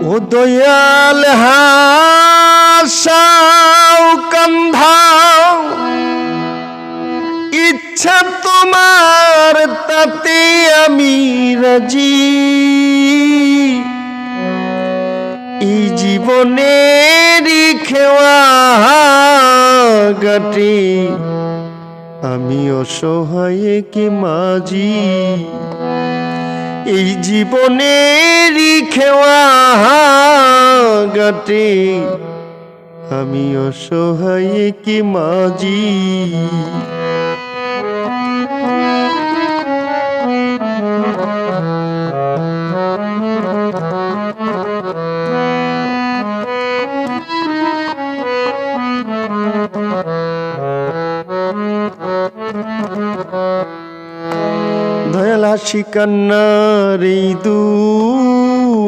ও দয়াল হাসাও কন্ধাও ইচ্ছা তোমার তাতে আমি রাজি। এই জীবনেরই খেওয়া গাটি আমি অসহায় কি মাঝি? এই জীবনেরই খেওয়া গাটে আমি অসহায় কি মাঝি দয়াল হাসি এই দুনিয়ায়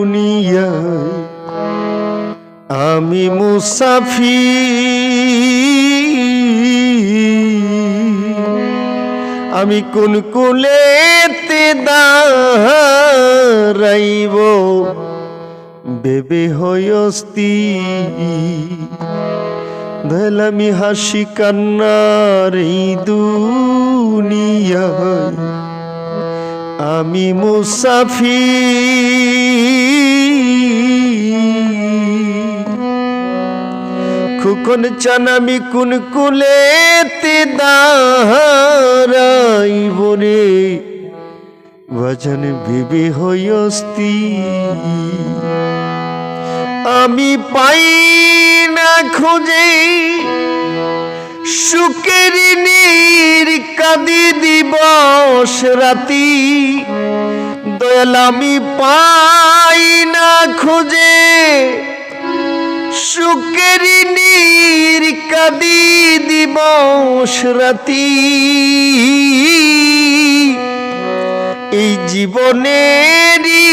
আমি মুসাফি আমি কোন কুলেতে দাঁড়াইব? বেবে হয়স্তি আমি হাসি কান্নার এই দুনিয়ায়। আমি মুসাফি খুকন চান আমি কোন কুলেতে দাঁড়াইব রে। ভজন বিবি হইস্তি আমি পাই না খুঁজে, সুখের নীর কাদি দিবস রাতি। দয়াল আমি পাই না দিবস রাতি। এই জীবনেরই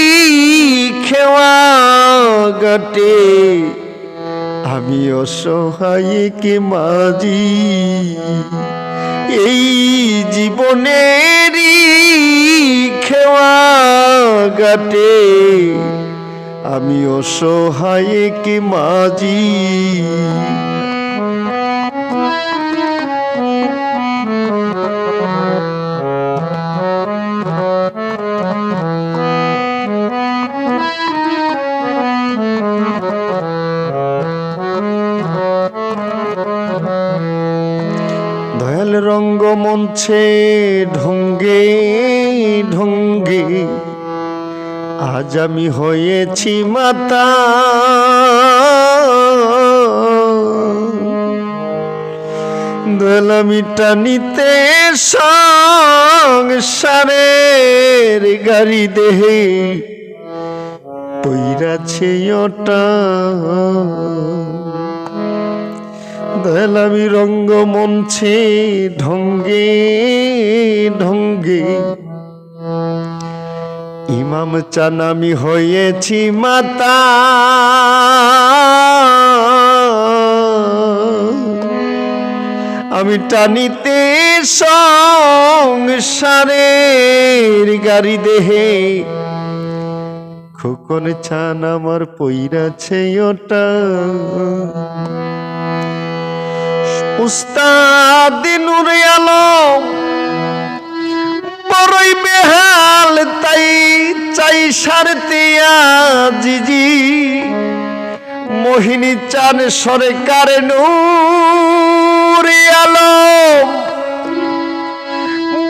খেওয়া গাটে আমি অসহায় কে মাঝি। এই জীবনেরই খেওয়া গাটে আমি অসহায় কে মাঝি। দয়াল রঙ্গমঞ্চে ঢঙ্গে ঢঙ্গে। আজ আমি হয়েছি মাতা। দয়াল আমি টানিতে সংসারের গাড়ি দেহে। পইরাছে ওটা দয়াল আমি রঙ্গমঞ্চে ঢঙ্গে ঢঙ্গে। ইমাম চান আমি হয়েছি মাতা। আমি টানিতে সংসারের গাড়ি দেহে। খোকন চান আমার পইরাছে ওটা। উস্তাদ নুরে আলম, বড়ই বেহাল, তাই চাই সারতে জিজি মোহিনী চান সরকার নুরে আলম,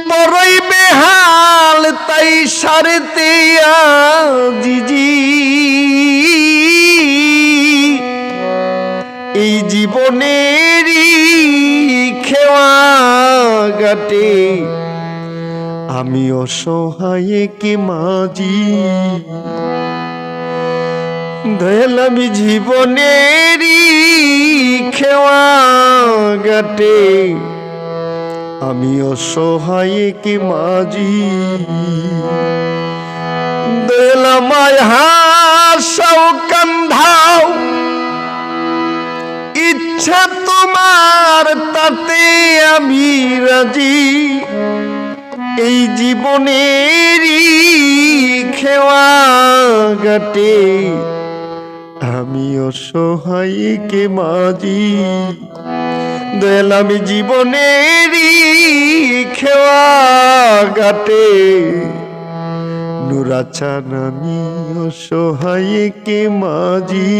বড়ই বেহাল, তাই সারতে জিজি এই জীবনেরই গাটে আমি অসহায় কে মাঝি। দয়াল আমি জীবনেরই খেওয়া গাটে আমি অসহায় কে মাঝি। দয়াল আমায় হাসাও কান্ধাও। ইচ্ছা তোমার তাতে আমি রাজি। এই জীবনেরই খেওয়া গাটে আমি অসহায় কে মাঝি দয়াল, আমি জীবনেরই খেওয়া গাটে নুরাচান, আমি অসহায় কে মাঝি